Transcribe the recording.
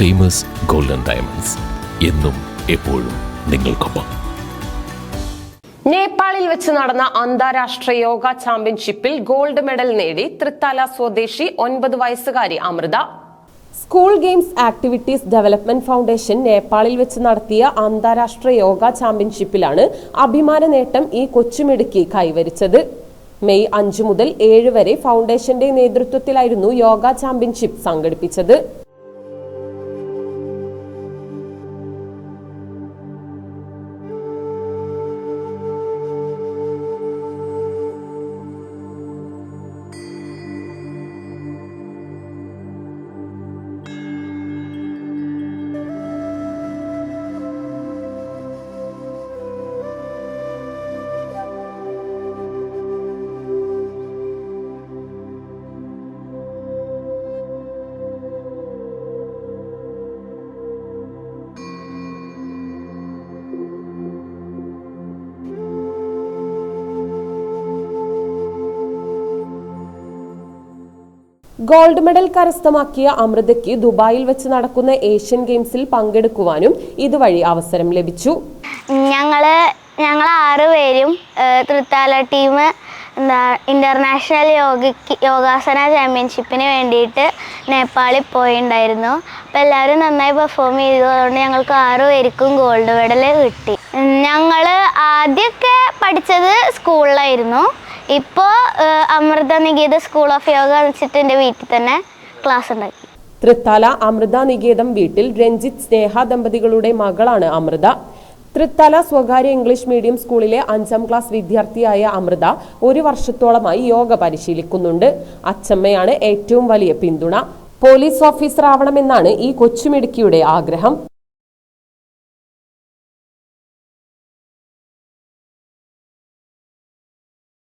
Famous golden diamonds എന്നും എപ്പോഴും നിങ്ങൾക്കൊപ്പം. നേപ്പാളിൽ വെച്ച് നടന്ന അന്താരാഷ്ട്ര യോഗ ചാമ്പ്യൻഷിപ്പിൽ ഗോൾഡ് മെഡൽ നേടി തൃത്താല സ്വദേശി ഒൻപത് വയസ്സുകാരി Amritha. School games activities development foundation നേപ്പാളിൽ വെച്ച് നടത്തിയ അന്താരാഷ്ട്ര യോഗ ചാമ്പ്യൻഷിപ്പിലാണ് അഭിമാന നേട്ടം ഈ കൊച്ചുമിടുക്കി കൈവരിച്ചത്. മെയ് അഞ്ച് മുതൽ ഏഴ് വരെ ഫൗണ്ടേഷന്റെ നേതൃത്വത്തിലായിരുന്നു യോഗ ചാമ്പ്യൻഷിപ്പ് സംഘടിപ്പിച്ചത്. ഗോൾഡ് മെഡൽ കരസ്ഥമാക്കിയ അമൃതയ്ക്ക് ദുബായിൽ വെച്ച് നടക്കുന്ന ഏഷ്യൻ ഗെയിംസിൽ പങ്കെടുക്കുവാനും ഇതുവഴി അവസരം ലഭിച്ചു. ഞങ്ങൾ ഞങ്ങൾ ആറ് പേരും ഏഹ്, തൃത്താല ടീം എന്താ ഇന്റർനാഷണൽ യോഗയ്ക്ക് യോഗാസന ചാമ്പ്യൻഷിപ്പിന് വേണ്ടിയിട്ട് നേപ്പാളിൽ പോയിണ്ടായിരുന്നു. അപ്പോൾ എല്ലാവരും നന്നായി പെർഫോം ചെയ്തതുകൊണ്ട് ഞങ്ങൾക്ക് ആറു പേർക്കും ഗോൾഡ് മെഡൽ കിട്ടി. ഞങ്ങൾ ആദ്യമൊക്കെ പഠിച്ചത് സ്കൂളിലായിരുന്നു. ഇപ്പോൾ അമൃത നികേത സ്കൂൾ ഓഫ് യോഗ വെച്ചിട്ട് എന്റെ വീട്ടിൽ തന്നെ ക്ലാസ് ഉണ്ടാക്കി. തൃത്താല അമൃത നികേതം വീട്ടിൽ രഞ്ജിത്ത് സ്നേഹ ദമ്പതികളുടെ മകളാണ് അമൃത. തൃത്താല സ്വകാര്യ ഇംഗ്ലീഷ് മീഡിയം സ്കൂളിലെ അഞ്ചാം ക്ലാസ് വിദ്യാർത്ഥിയായ അമൃത ഒരു വർഷത്തോളമായി യോഗ പരിശീലിക്കുന്നുണ്ട്. അച്ചമ്മയാണ് ഏറ്റവും വലിയ പിന്തുണ. പോലീസ് ഓഫീസർ ആവണമെന്നാണ് ഈ കൊച്ചുമിടുക്കിയുടെ ആഗ്രഹം.